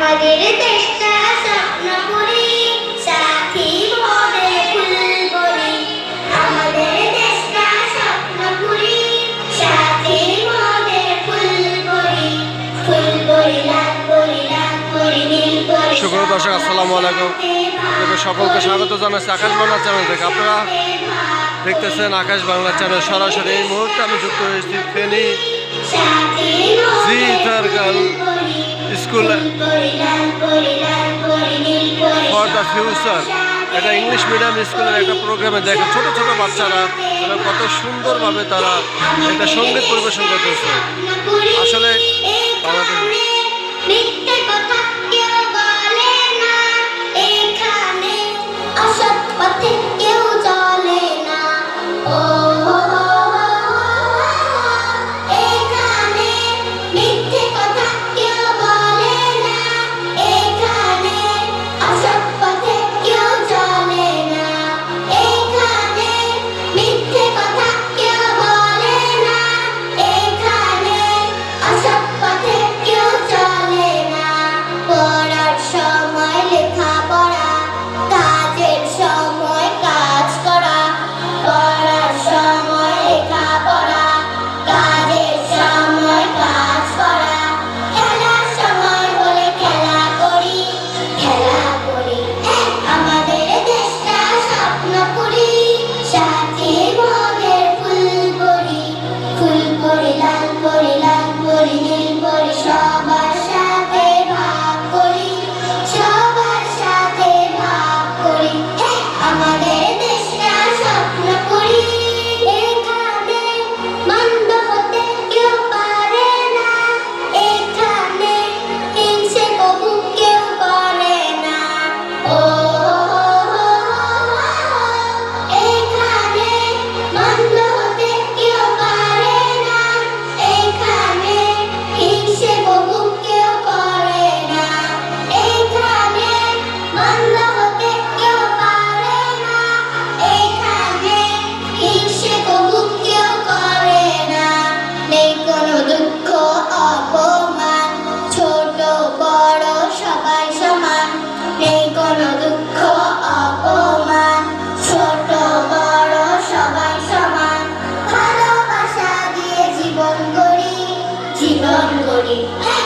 മതിൽ തെറ്റാ സ്വർണ്ണപുരി আলাইকুম। আপনাদের সকলকে স্বাগত জানাচ্ছি আকাশ বাংলা চ্যানেল থেকে। আপনারা দেখতেছেন আকাশ বাংলা চ্যানেল সরাসরি। এই মুহূর্তে আমি যুক্ত হয়েছি Feni G school. For the future. এটা ইংলিশ মিডিয়াম স্কুলের একটা প্রোগ্রামে দেখে ছোট ছোট বাচ্চারা তারা কত সুন্দরভাবে তারা একটা সংগীত পরিবেশন করতেছে। আসলে বাংলাদেশ Okay.